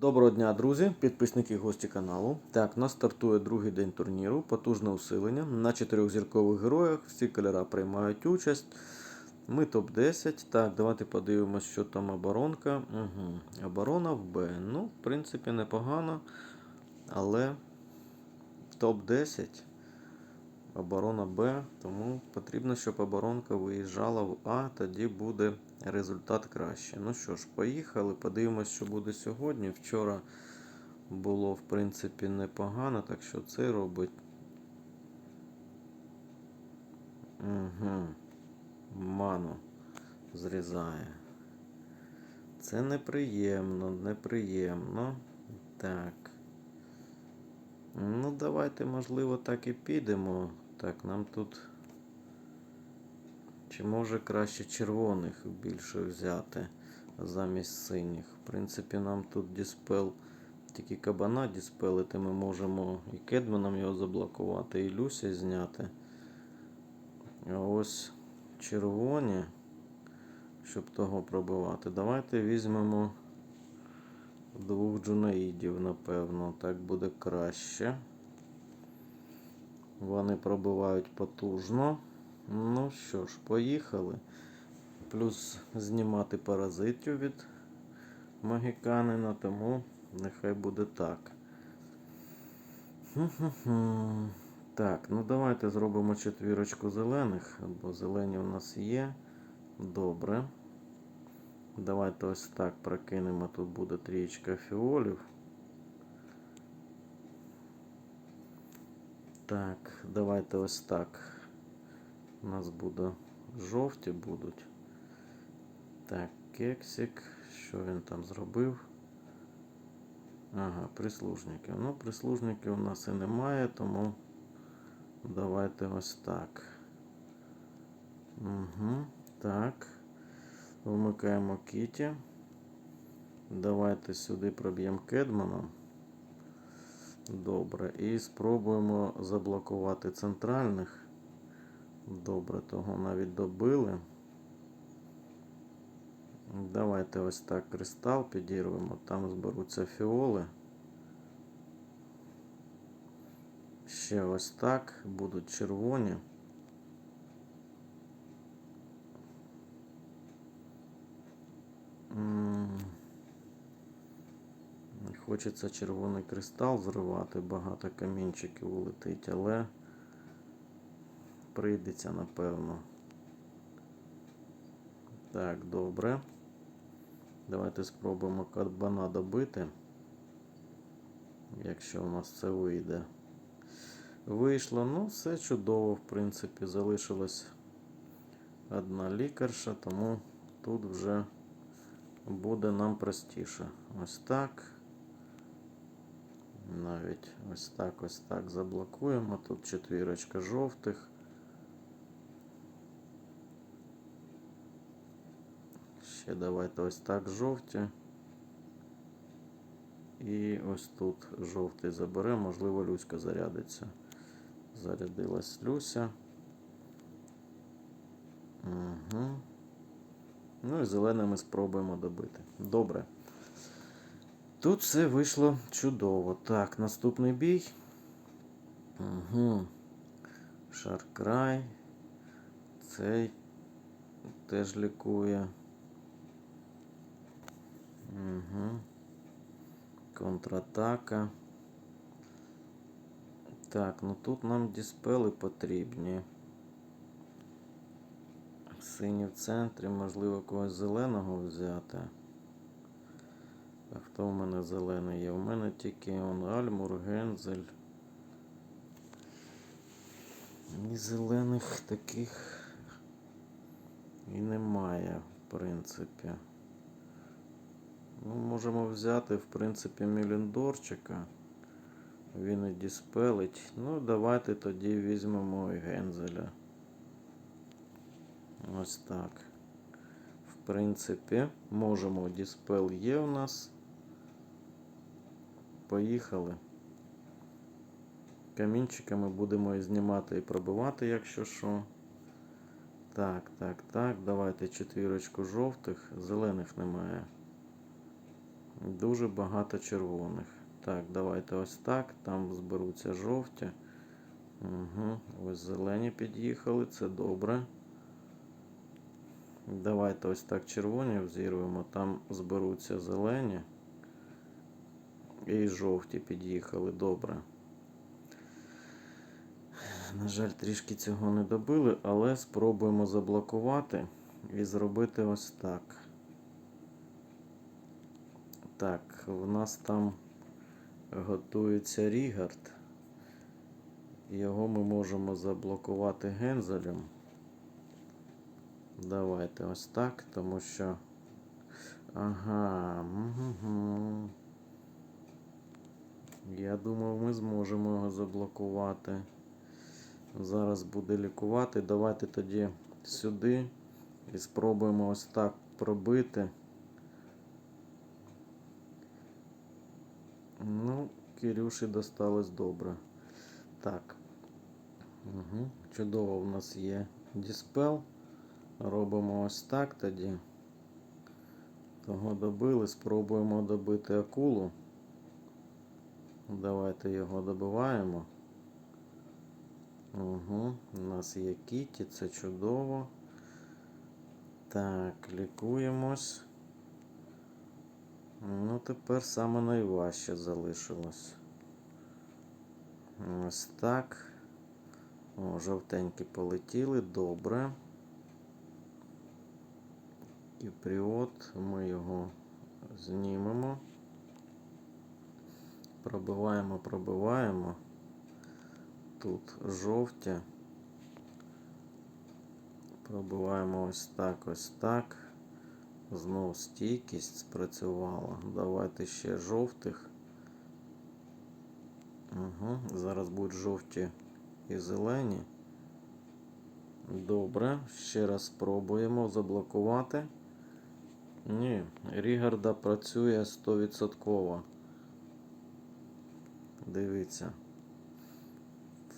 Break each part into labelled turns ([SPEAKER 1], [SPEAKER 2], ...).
[SPEAKER 1] Доброго дня, друзі, підписники і гості каналу. Так, нас стартує другий день турніру, потужне усилення. На чотирьох зіркових героях всі кольора приймають участь. Ми топ-10. Так, давайте подивимось, що там оборонка. Угу. Оборона в Б. Ну, в принципі, непогано. Але топ-10. Оборона Б, тому потрібно, щоб оборонка виїжджала в А, тоді буде результат краще. Ну що ж, поїхали, подивимось, що буде сьогодні. Вчора було, в принципі, непогано, так що це робить. Угу. Ману зрізає. Це неприємно, неприємно. Так. Ну, давайте, можливо, так і підемо. Так, нам тут. Чи може краще червоних більше взяти замість синіх? В принципі, нам тут діспел, тільки кабана діспелити. Ми можемо і Кедманом його заблокувати, і Люся зняти. А ось червоні, щоб того пробивати. Давайте візьмемо двох джунаїдів, напевно. Так буде краще. Вони пробивають потужно. Ну що ж, поїхали. Плюс знімати паразитів від магіканина, тому нехай буде так. Так, ну давайте зробимо четвірочку зелених, бо зелені у нас є. Добре. Давайте ось так прокинемо. Тут буде трієчка фіолів. Так, давайте ось так. У нас буде жовті будуть. Так, кексик. Що він там зробив? Ага, прислужники. Ну, прислужників у нас і немає, тому давайте ось так. Угу, так. Вмикаємо Кіті. Давайте сюди проб'ємо Кедманом. Добре. І спробуємо заблокувати центральних. Добре, того навіть добили. Давайте ось так кристал підірвемо. Там зберуться фіоли. Ще ось так. Будуть червоні. Хочеться червоний кристал зривати, багато камінчиків улетить, але прийдеться, напевно. Так, добре. Давайте спробуємо кабана добити. Якщо у нас це вийде. Вийшло, ну, все чудово, в принципі, залишилась одна лікарша, тому тут вже буде нам простіше. Ось так. Навіть ось так, ось так заблокуємо. Тут четвірочка жовтих. Ще давайте ось так жовті. І ось тут жовтий заберемо, можливо, Люська зарядиться. Зарядилась Люся. Угу. Ну і зелене ми спробуємо добити. Добре. Тут все вийшло чудово. Так, наступний бій. Угу. Шаркрай. Цей теж лікує. Угу. Контратака. Так, ну тут нам діспели потрібні. Сині в центрі, можливо, когось зеленого взяти. Хто в мене зелений є? У мене тільки он Альмур, Гензель. І зелених таких і немає, в принципі. Ну, можемо взяти, в принципі, Міліндорчика. Він і діспелить. Ну, давайте тоді візьмемо і Гензеля. Ось так. В принципі, можемо. Діспел є у нас. Поїхали. Камінчиками будемо і знімати і пробивати, якщо що. Так, так, так. Давайте четвірочку жовтих. Зелених немає. Дуже багато червоних. Так, давайте ось так. Там зберуться жовті. Угу. Ось зелені під'їхали, це добре. Давайте ось так червоні взірвемо, там зберуться зелені. І жовті під'їхали, добре. На жаль, трішки цього не добили, але спробуємо заблокувати і зробити ось так. Так, в нас там готується Рігард. Його ми можемо заблокувати гензелем. Давайте ось так, тому що. Ага. Угу. Я думав, ми зможемо його заблокувати. Зараз буде лікувати. Давайте тоді сюди і спробуємо ось так пробити. Ну, Кирюші досталось добре. Так. Угу. Чудово в нас є діспел. Робимо ось так тоді. Того добили, спробуємо добити акулу. Давайте його добиваємо. Угу. У нас є Кіті, це чудово. Так, лікуємось. Ну, тепер саме найважче залишилось. Ось так. О, жовтенькі полетіли, добре. Кіпріот, ми його знімемо. Пробиваємо, пробиваємо. Тут жовті. Пробиваємо ось так, ось так. Знову стійкість спрацювала. Давайте ще жовтих. Угу. Зараз будуть жовті і зелені. Добре. Ще раз спробуємо заблокувати. Ні, Рігарда працює 100%. Дивіться.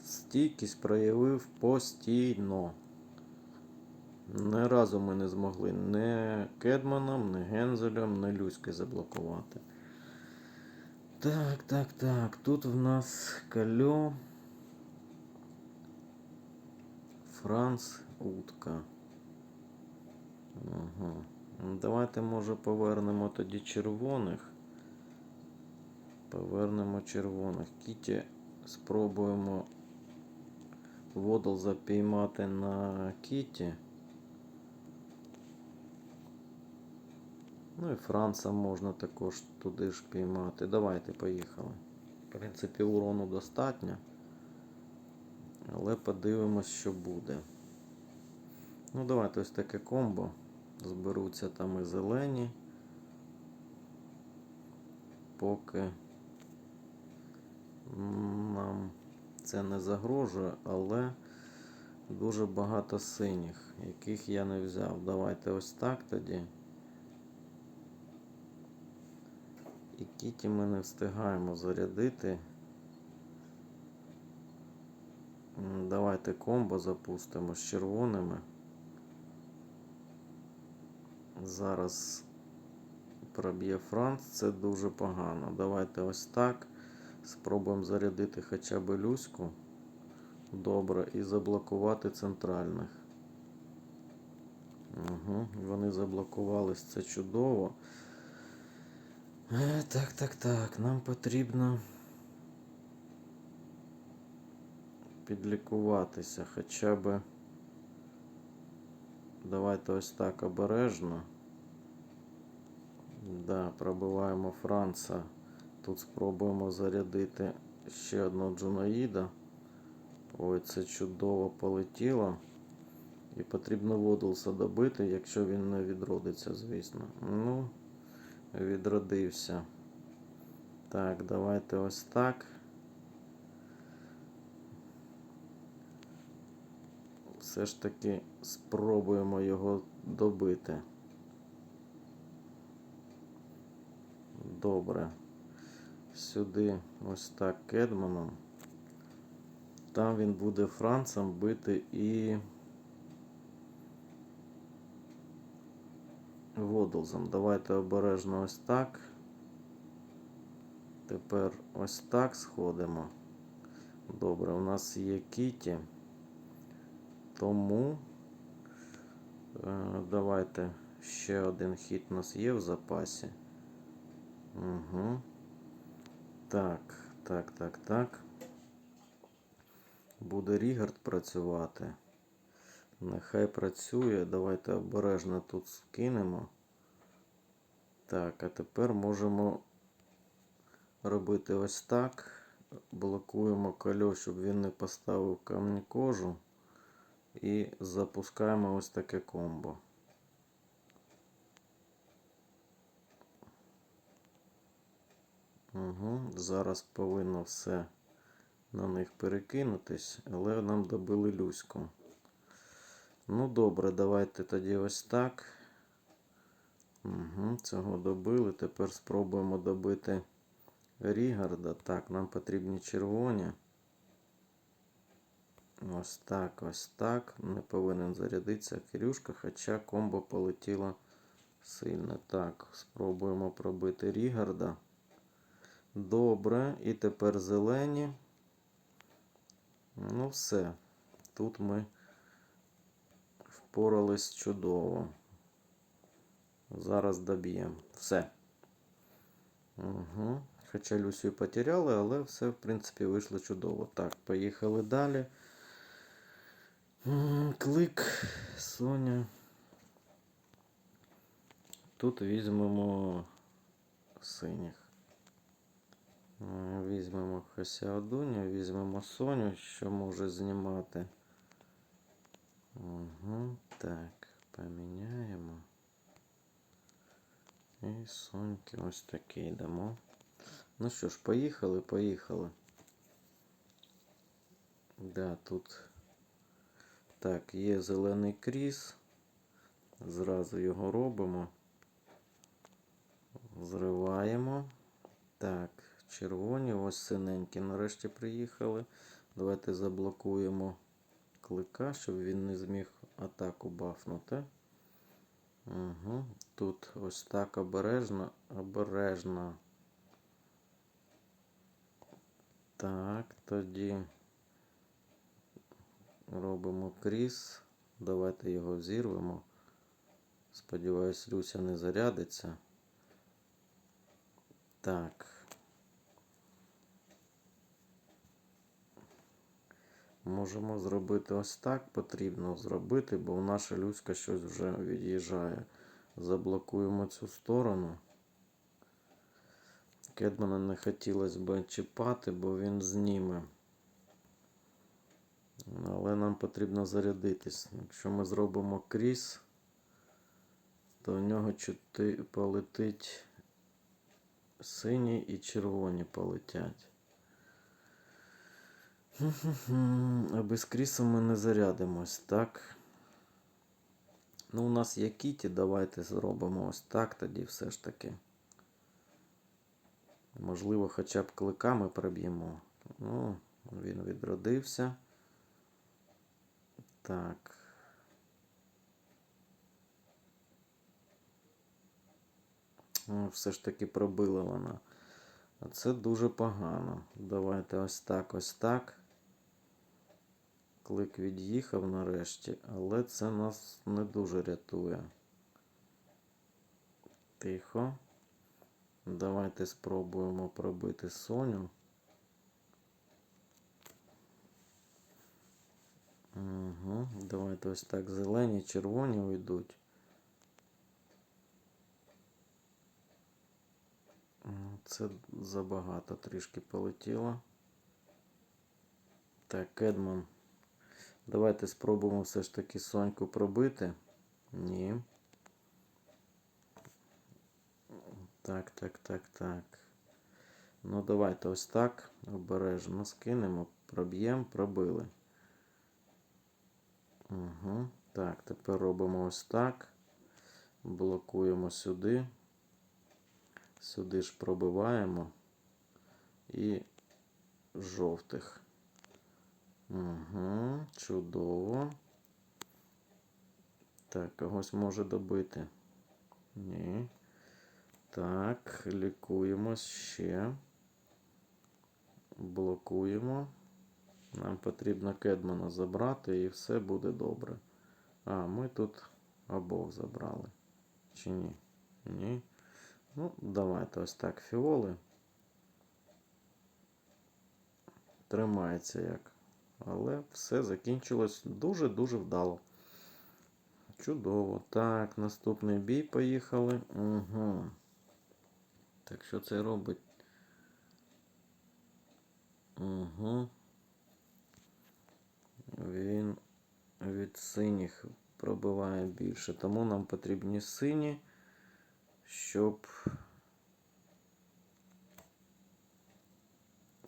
[SPEAKER 1] Стійкість проявив постійно. Ні разу ми не змогли ні Кедманом, ні Гензелем, ні Люськи заблокувати. Так, так, так. Тут в нас Кальо. Франц Утка. Ага. Давайте, може, повернемо тоді червоних. Повернемо червоних. Кіті спробуємо водол запіймати на кіті. Ну і Франца можна також туди ж піймати. Давайте поїхали. В принципі, урону достатньо. Але подивимось, що буде. Ну, давайте ось таке комбо. Зберуться там і зелені. Поки нам це не загрожує, але дуже багато синіх, яких я не взяв. Давайте ось так тоді. І кіті ми не встигаємо зарядити. Давайте комбо запустимо з червоними. Зараз проб'є Франц, це дуже погано. Давайте ось так. Спробуємо зарядити хоча б Люську. Добре, і заблокувати центральних. Угу, вони заблокувались, це чудово. Е, Так, так, так. Нам потрібно підлікуватися хоча б. Давайте ось так обережно. Да, пробиваємо Франца. Тут спробуємо зарядити ще одного Джунаїда. Ой, це чудово полетіло. І потрібно Водолса добити, якщо він не відродиться, звісно. Ну, відродився. Так, давайте ось так. Все ж таки спробуємо його добити. Добре. Сюди ось так Кедманом. Там він буде Францем бити і Водолзом. Давайте обережно ось так. Тепер ось так сходимо. Добре, у нас є кіті. Тому е, давайте ще один хід у нас є в запасі. Угу. Так, так, так, так. Буде Рігард працювати. Нехай працює. Давайте обережно тут скинемо. Так, а тепер можемо робити ось так. Блокуємо кольо, щоб він не поставив камні кожу. І запускаємо ось таке комбо. Угу. Зараз повинно все на них перекинутись, але нам добили Люську. Ну добре, давайте тоді ось так. Угу, цього добили. Тепер спробуємо добити Рігарда. Так, нам потрібні червоні. Ось так, ось так. Не повинен зарядитися Кирюшка, хоча комбо полетіло сильно. Так, спробуємо пробити Рігарда. Добре. І тепер зелені. Ну, все. Тут ми впорались чудово. Зараз доб'ємо. Все. Угу. Хоча Люсію потеряли, але все, в принципі, вийшло чудово. Так, поїхали далі. Клик, Соня. Тут візьмемо синіх. Е, Візьмемо Хасіадуню, візьмемо Соню, що може знімати. Угу, так, поміняємо. І Соньки ось такий дамо. Ну що ж, поїхали, поїхали. Да, тут так, є зелений кріс. Зразу його робимо. Зриваємо. Так, червоні, ось синенькі нарешті приїхали. Давайте заблокуємо клика, щоб він не зміг атаку бафнути. Угу. Тут ось так обережно, обережно. Так, тоді робимо кріс. Давайте його зірвемо. Сподіваюсь, Люся не зарядиться. Так. Можемо зробити ось так. Потрібно зробити, бо наша Люська щось вже від'їжджає. Заблокуємо цю сторону. Кедмана не хотілося б чіпати, бо він зніме. Але нам потрібно зарядитись. Якщо ми зробимо кріс, то в нього полетить сині і червоні полетять. А без крісу ми не зарядимось, так? Ну, у нас є кіті, давайте зробимо ось так тоді все ж таки. Можливо, хоча б кликами проб'ємо. Ну, він відродився. Так. Ну, все ж таки пробила вона. А це дуже погано. Давайте ось так, ось так. Клик від'їхав нарешті, але це нас не дуже рятує. Тихо. Давайте спробуємо пробити Соню. Угу. Давайте ось так зелені, червоні уйдуть. Це забагато трішки полетіло. Так, Кедман. Давайте спробуємо все ж таки Соньку пробити. Ні. Так, так, так, так. Ну, давайте ось так. Обережно скинемо, проб'ємо, пробили. Угу. Так, тепер робимо ось так. Блокуємо сюди. Сюди ж пробиваємо. І жовтих. Угу, чудово. Так, когось може добити. Ні. Так, лікуємось ще. блокуємо. Нам потрібно Кедмана забрати і все буде добре. А, ми тут обох забрали. Чи ні? Ні. Ну, давайте ось так фіоли. Тримається як. Але все закінчилось дуже-дуже вдало. Чудово. Так, наступний бій поїхали. Угу. Так, що це робить? Угу. Він від синіх пробиває більше. Тому нам потрібні сині, щоб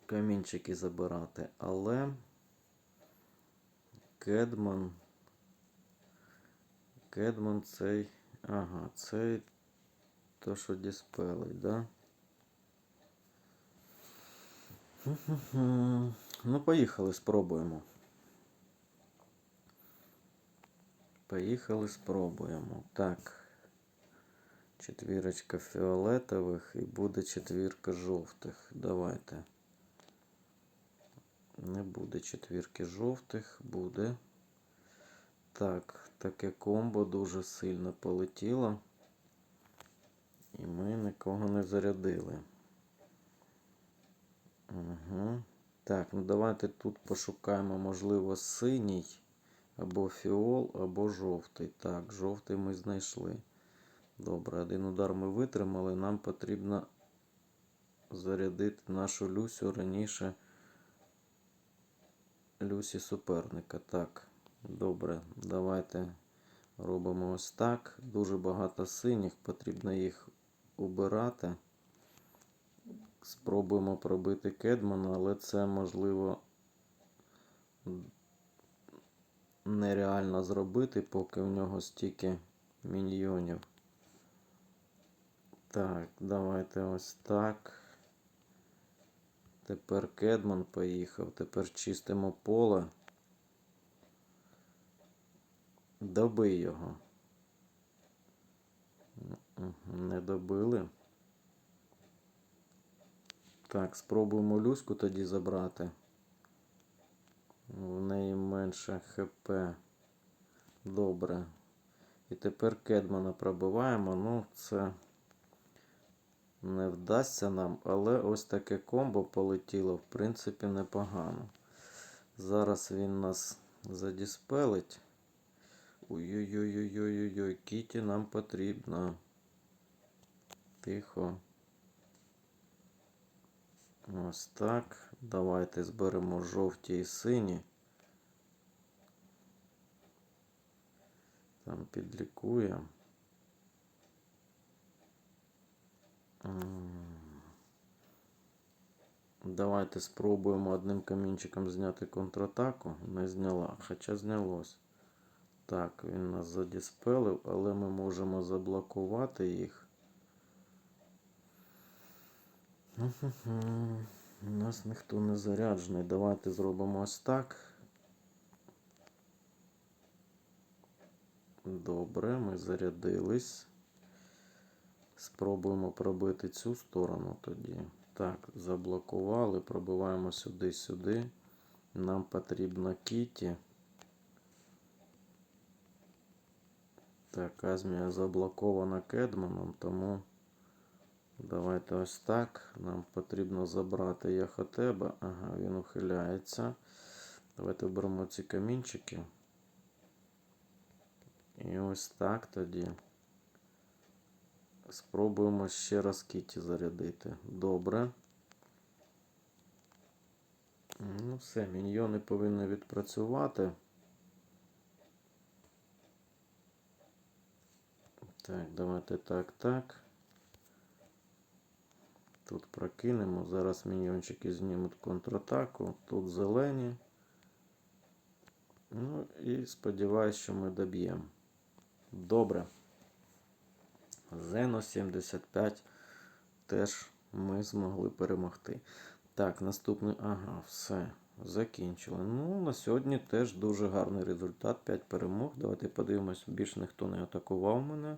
[SPEAKER 1] камінчики забирати. Але Кедман. Кедман цей. Ага, цей то, що диспелить, да? Ну, поїхали, спробуємо. Поїхали, спробуємо. Так. Четвірочка фіолетових і буде четвірка жовтих. Давайте. Не буде четвірки жовтих, буде. Так, таке комбо дуже сильно полетіло. І ми нікого не зарядили. Угу. Так, ну давайте тут пошукаємо, можливо, синій, або фіол, або жовтий. Так, жовтий ми знайшли. Добре, один удар ми витримали. Нам потрібно зарядити нашу Люсю раніше Люсі суперника. Так, добре, давайте робимо ось так. Дуже багато синіх, потрібно їх убирати. Спробуємо пробити Кедмана, але це можливо нереально зробити, поки в нього стільки міньйонів. Так, давайте ось так. Тепер Кедман поїхав. Тепер чистимо поле. Добий його. Не добили. Так, спробуємо Люську тоді забрати. В неї менше ХП. Добре. І тепер Кедмана пробиваємо. Ну, це не вдасться нам, але ось таке комбо полетіло, в принципі, непогано. Зараз він нас задіспелить. Ой-ой-ой-ой-ой-ой, Кіті нам потрібно. Тихо. Ось так. Давайте зберемо жовті і сині. Там підлікує. Давайте спробуємо одним камінчиком зняти контратаку. Не зняла, хоча знялось. Так, він нас задіспелив, але ми можемо заблокувати їх. У нас ніхто не заряджений. Давайте зробимо ось так. Добре, ми зарядились. Спробуємо пробити цю сторону тоді. Так, заблокували, пробиваємо сюди-сюди. Нам потрібна Кіті. Так, Азмія заблокована Кедманом, тому давайте ось так. Нам потрібно забрати Яхотеба. Ага, він ухиляється. Давайте беремо ці камінчики. І ось так тоді. Спробуємо ще раз Кіті зарядити. Добре. Ну, все, міньйони повинні відпрацювати. Так, давайте так, так. Тут прокинемо. Зараз міньйончики знімуть контратаку. Тут зелені. Ну і сподіваюся, що ми доб'ємо. Добре. Зено 75 теж ми змогли перемогти. Так, наступний. Ага, все. Закінчили. Ну, на сьогодні теж дуже гарний результат. 5 перемог. Давайте подивимось, більш ніхто не атакував мене.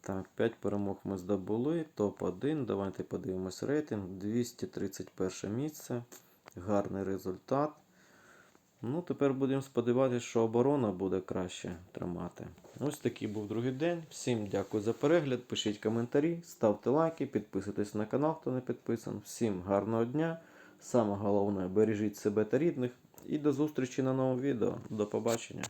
[SPEAKER 1] Так, 5 перемог ми здобули. Топ-1. Давайте подивимось рейтинг. 231 місце. Гарний результат. Ну, тепер будемо сподіватися, що оборона буде краще тримати. Ось такий був другий день. Всім дякую за перегляд. Пишіть коментарі, ставте лайки, підписуйтесь на канал, хто не підписаний. Всім гарного дня. Саме головне, бережіть себе та рідних. І до зустрічі на новому відео. До побачення.